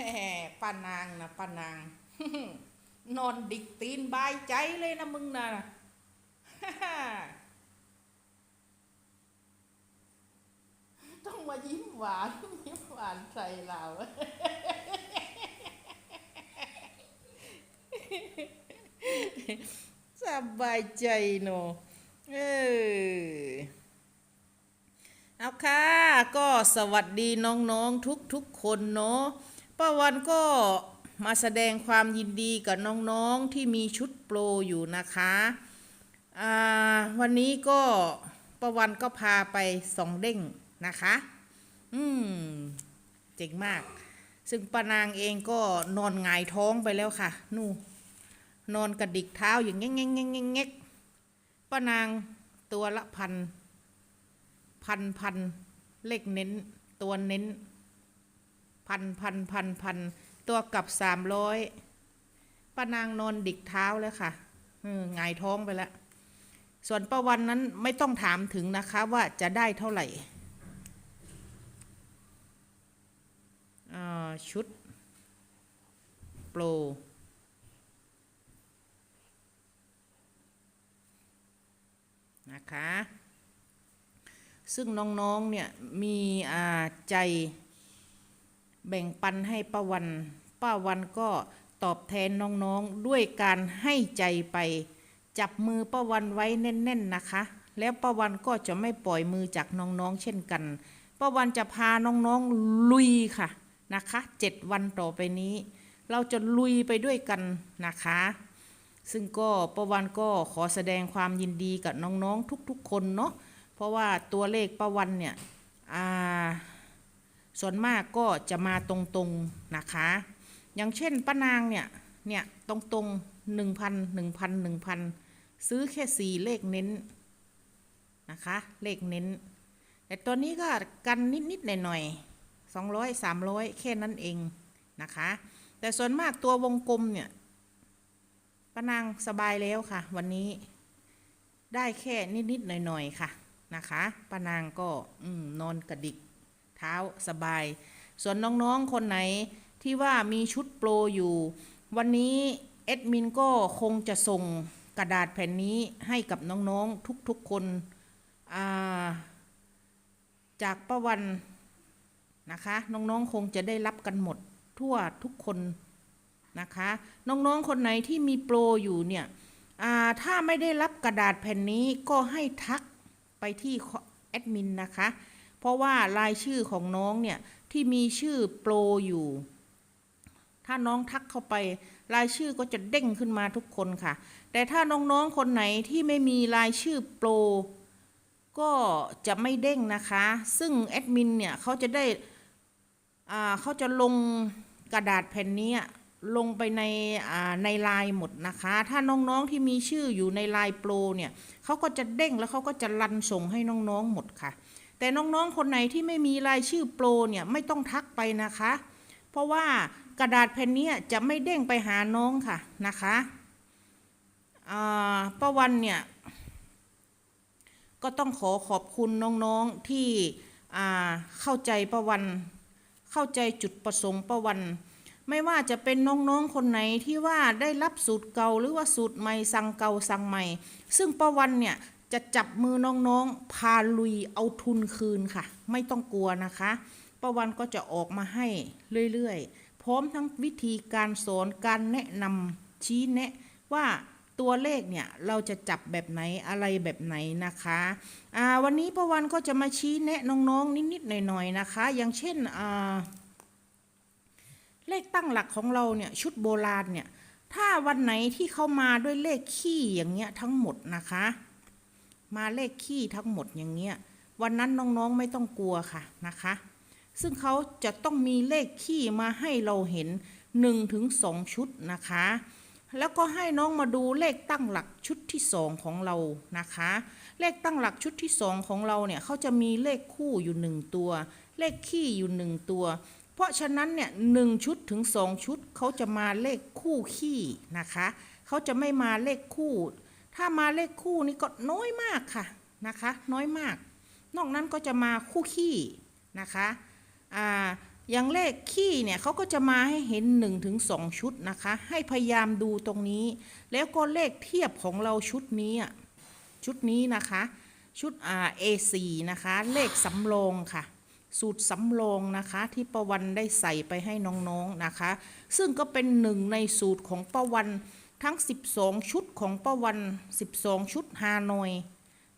แหป้านางนะป้านาง นอนดิกตีนบายใจเลยนะมึงนะต้องมายิ้มหวานยิ้มหวานใส่เราสบายใจเนอะเออเอาค่ะ ก็สวัสดีน้องๆทุกๆคนเนาะ ป้าวันก็มาแสดงความยินดีกับน้องๆที่มีชุดโปรอยู่นะคะอ่าวันนี้ก็ป้าวันก็พาไปสองเด้งนะคะ อืม เจ๋งมาก ซึ่งป้านางเองก็นอนงายท้องไปแล้วค่ะ นู่นนอนกระดิกเท้าอย่างเงี้ยเงี้ยเงี้ยเงี้ยเงี้ยป้านางตัวละพัน พันพันเลขเน้น ตัวเน้น พันพันพันพันตัวกับสามร้อยป้านางนอนดิกเท้าแล้วค่ะหงายท้องไปแล้ว ส่วนป้าวันนั้นไม่ต้องถามถึงนะคะว่าจะได้เท่าไหร่ชุด โปร นะคะ ซึ่งน้อง ๆ เนี่ย มีใจ แบ่งปันให้ป้าวัน ป้าวันก็ตอบแทนน้องๆด้วยการให้ใจไป จับมือป้าวันไว้แน่น ๆนะคะ แล้วป้าวันก็จะไม่ปล่อยมือจากน้องๆเช่นกันป้าวันจะพาน้องๆลุยค่ะนะคะเจ็ดวันต่อไปนี้ เราจะลุยไปด้วยกันนะคะ ซึ่งก็ป้าวันก็ขอแสดงความยินดีกับน้องๆทุกๆคนเนาะเพราะว่าตัวเลขป้าวันเนี่ยอ่า ส่วนมากก็จะมาตรงๆนะคะ อย่างเช่นป้านางเนี่ย เนี่ยตรงๆหนึ่งพันหนึ่งพันหนึ่งพันซื้อแค่สี่เลขเน้นนะคะ เลขเน้น แต่ตัวนี้ก็กันนิด ๆ หน่อยๆสองร้อยสามร้อยแค่นั้นเองนะคะ แต่ส่วนมากตัววงกลมเนี่ยป้านางสบายแล้วค่ะ วันนี้ได้แค่นิด ๆ หน่อย ๆ ค่ะนะคะป้านางก็นอนกระดิก เท้าสบาย ส่วนน้องๆคนไหนที่ว่ามีชุดโปรอยู่ วันนี้เอดมินก็คงจะส่งกระดาษแผ่นนี้ให้กับน้องๆทุกๆคนาจากป้าวันนะคะ น้องๆคงจะได้รับกันหมดทั่วทุกคนนะคะ น้องๆคนไหนที่มีโปรอยู่เนี่ยถ้าไม่ได้รับกระดาษแผ่นนี้ก็ให้ทักไปที่แอดมินนะคะ เพราะว่ารายชื่อของน้องเนี่ยที่มีชื่อโปรอยู่ ถ้าน้องทักเข้าไป รายชื่อก็จะเด้งขึ้นมาทุกคนค่ะ แต่ถ้าน้องๆคนไหนที่ไม่มีรายชื่อโปรก็จะไม่เด้งนะคะ ซึ่งแอดมินเนี่ยเขาจะได้เขาจะลงกระดาษแผ่นนี้ลงไปในในไลน์หมดนะคะ ถ้าน้องๆที่มีชื่ออยู่ในไลน์โปรเนี่ยเขาก็จะเด้งแล้วเขาก็จะรันส่งให้น้องๆหมดค่ะ แต่น้องๆ คนไหนที่ไม่มีรายชื่อโปรเนี่ยไม่ต้องทักไปนะคะ เพราะว่ากระดาษแผ่นนี้จะไม่เด้งไปหาน้องค่ะนะคะอ่าป้าวันเนี่ยก็ต้องขอขอบคุณน้องๆที่อ่าเข้าใจประวัน เข้าใจจุดประสงค์ประวัน ไม่ว่าจะเป็นน้องๆคนไหนที่ว่าได้รับสูตรเก่าหรือว่าสูตรใหม่สั่งเก่าสั่งใหม่ ซึ่งประวันเนี่ย จะจับมือน้องๆ พาลุยเอาทุนคืนค่ะ ไม่ต้องกลัวนะคะประวันก็จะออกมาให้เรื่อยๆ พร้อมทั้งวิธีการสอนการแนะนำชี้แนะว่าตัวเลขเนี่ยเราจะจับแบบไหนอะไรแบบไหนนะคะอ่าวันนี้ประวันก็จะมาชี้แนะน้องๆนิดๆหน่อยๆนะคะ อย่างเช่นเลขตั้งหลักของเราเนี่ยชุดโบราณเนี่ยถ้าวันไหนที่เขามาด้วยเลขขี้อย่างเงี้ยทั้งหมดนะคะ มาเลขขี้ทั้งหมดอย่างเงี้ยวันนั้นน้องๆไม่ต้องกลัวค่ะนะคะ ซึ่งเขาจะต้องมีเลขขี้มาให้เราเห็น1ถึง2ชุดนะคะ แล้วก็ให้น้องมาดูเลขตั้งหลักชุดที่สองของเรานะคะ เลขตั้งหลักชุดที่สองของเราเนี่ยเขาจะมีเลขคู่อยู่หนึ่งตัว เลขขี้อยู่หนึ่งตัวเพราะฉะนั้นเนี่ยหนึ่งชุดถึงสองชุดเขาจะมาเลขคู่ขี้นะคะ เขาจะไม่มาเลขคู่ ถ้ามาเลขคู่นี่ก็น้อยมากค่ะนะคะ น้อยมาก นอกนั้นก็จะมาคู่ขี้นะคะอ่าอย่างเลขขี้เนี่ยเขาก็จะมาให้เห็น1นถึงสชุดนะคะ ให้พยายามดูตรงนี้ แล้วก็เลขเทียบของเราชุดนี้อะชุดนี้นะคะ ชุดอ่า A4 นะคะ เลขสำรองค่ะ สูตรสำรองนะคะที่ประวันได้ใส่ไปให้น้องๆนะคะ ซึ่งก็เป็นหนึ่งในสูตรของประวัน ทั้ง 12 ชุดของประวัน 12 ชุดฮานอย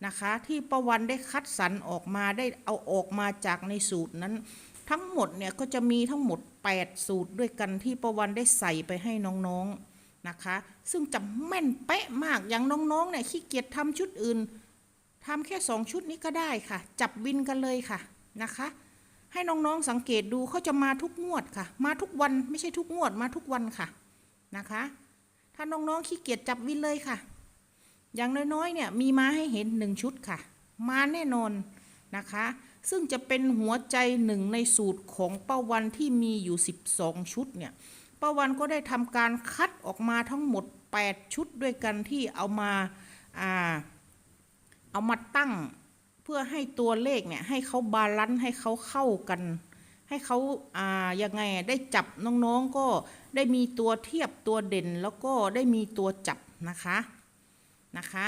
นะคะ ที่ประวันได้คัดสรรออกมาได้เอาออกมาจากในสูตรนั้น ทั้งหมดเนี่ยก็จะมีทั้งหมด 8 สูตรด้วยกันที่ประวันได้ใส่ไปให้น้องๆนะคะ ซึ่งจะแม่นเป๊ะมากอย่างน้องๆเนี่ยขี้เกียจทำชุดอื่นทำแค่ 2 ชุดนี้ก็ได้ค่ะ จับวินกันเลยค่ะนะคะ ให้น้องๆสังเกตดูเขาจะมาทุกงวดค่ะ มาทุกวันไม่ใช่ทุกงวดมาทุกวันค่ะนะคะ ถ้าน้องๆขี้เกียจจับวินเลยค่ะ อย่างน้อยๆเนี่ยมีมาให้เห็นหนึ่งชุดค่ะ มาแน่นอนนะคะ ซึ่งจะเป็นหัวใจหนึ่งในสูตรของป้าวันที่มีอยู่ 12 ชุดเนี่ยป้าวันก็ได้ทำการคัดออกมาทั้งหมด 8 ชุดด้วยกันที่เอามาอ่าเอามาตั้งเพื่อให้ตัวเลขเนี่ยให้เขาบาลานซ์ให้เขาเข้ากัน ให้เขาอ่ายังไงได้จับน้องๆก็ได้มีตัวเทียบตัวเด่นแล้วก็ได้มีตัวจับนะคะนะคะ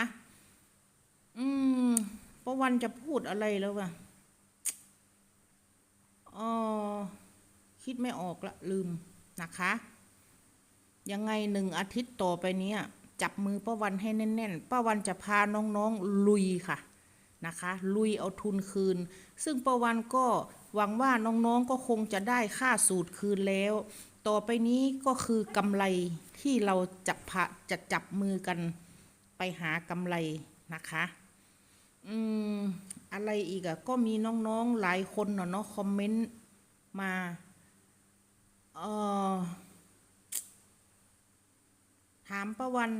อืมประวันจะพูดอะไรแล้ววะเออคิดไม่ออกละลืมนะคะ ยังไงหนึ่งอาทิตย์ต่อไปเนี้ยจับมือป้าวันให้แน่นๆป้าวันจะพาน้องๆลุยค่ะ นะคะ ลุยเอาทุนคืน ซึ่งป้าวันก็หวังว่าน้องๆก็คงจะได้ค่าสูตรคืนแล้ว ต่อไปนี้ก็คือกำไรที่เราจะพะจะจับมือกันไปหากำไรนะคะ อืม อะไรอีกอะก็มีน้องๆหลายคนเนาะเนาะคอมเมนต์มาเออถามประวัน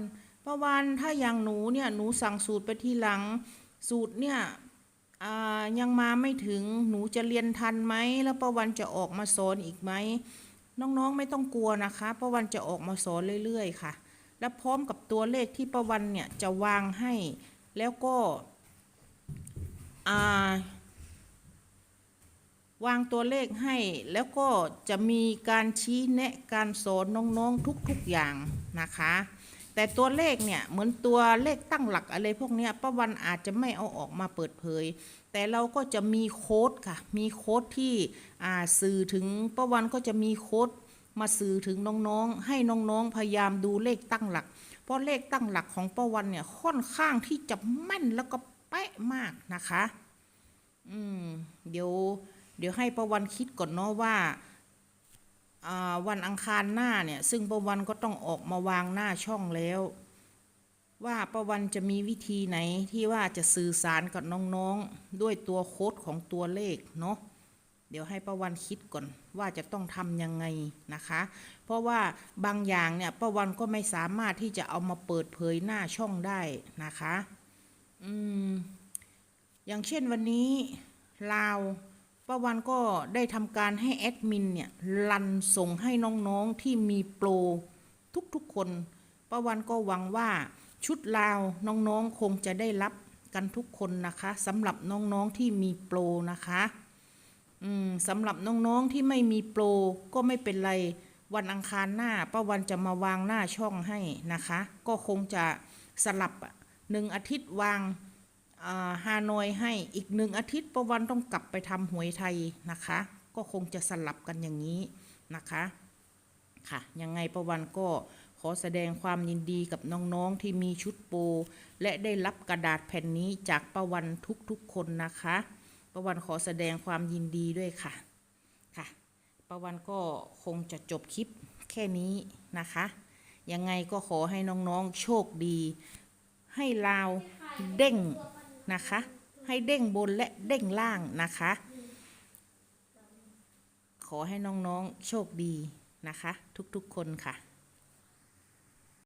ประวันถ้าอย่างหนูเนี่ยหนูสั่งสูตรไปทีหลัง สูตรเนี่ยยังมาไม่ถึงหนูจะเรียนทันไหมแล้วประวันจะออกมาสอนอีกไหมน้องๆไม่ต้องกลัวนะคะประวันจะออกมาสอนเรื่อยๆค่ะ และพร้อมกับตัวเลขที่ประวันเนี่ยจะวางให้ แล้วก็วางตัวเลขให้ แล้วก็จะมีการชี้แนะการสอนน้องๆทุกๆอย่างนะคะ แต่ตัวเลขเนี่ยเหมือนตัวเลขตั้งหลักอะไรพวกนี้ป้าวันอาจจะไม่เอาออกมาเปิดเผย แต่เราก็จะมีโค้ดค่ะ มีโค้ดที่สื่อถึงป้าวันก็จะมีโค้ดมาสื่อถึงน้องๆ ให้น้องๆ พยายามดูเลขตั้งหลัก เพราะเลขตั้งหลักของป้าวันเนี่ยค่อนข้างที่จะแม่นแล้วก็เป๊ะมากนะคะ อืมเดี๋ยวเดี๋ยวให้ประวันคิดก่อนเนาะว่า วันอังคารหน้าเนี่ย ซึ่งประวันก็ต้องออกมาวางหน้าช่องแล้ว ว่าประวันจะมีวิธีไหนที่ว่าจะสื่อสารกับน้องๆ ด้วยตัวโค้ดของตัวเลขเนาะเดี๋ยวให้ประวันคิดก่อนว่าจะต้องทำยังไงนะคะ เพราะว่าบางอย่างเนี่ยประวันก็ไม่สามารถที่จะเอามาเปิดเผยหน้าช่องได้นะคะ อืม อย่างเช่นวันนี้ลาว ป้าวันก็ได้ทำการให้แอดมินเนี่ยรันส่งให้น้องๆที่มีโปรทุกๆคนป้าวันก็หวังว่าชุดลาวน้องๆคงจะได้รับกันทุกคนนะคะสำหรับน้องๆที่มีโปรนะคะอืมสำหรับน้องๆที่ไม่มีโปรก็ไม่เป็นไรวันอังคารหน้าป้าวันจะมาวางหน้าช่องให้นะคะ ก็คงจะสลับหนึ่งอาทิตย์วาง ฮานอยให้อีกหนึ่งอาทิตย์ประวันต้องกลับไปทำหวยไทยนะคะ ก็คงจะสลับกันอย่างนี้นะคะค่ะยังไงประวันก็ขอแสดงความยินดีกับน้องๆที่มีชุดโป และได้รับกระดาษแผ่นนี้จากประวันทุกๆคนนะคะประวันขอแสดงความยินดีด้วยค่ะค่ะประวันก็คงจะจบคลิปแค่นี้นะคะ ยังไงก็ขอให้น้องๆโชคดี ให้ลาวเด้ง นะคะ ให้เด้งบนและเด้งล่างนะคะ ขอให้น้องๆโชคดีนะคะ ทุกๆคนค่ะ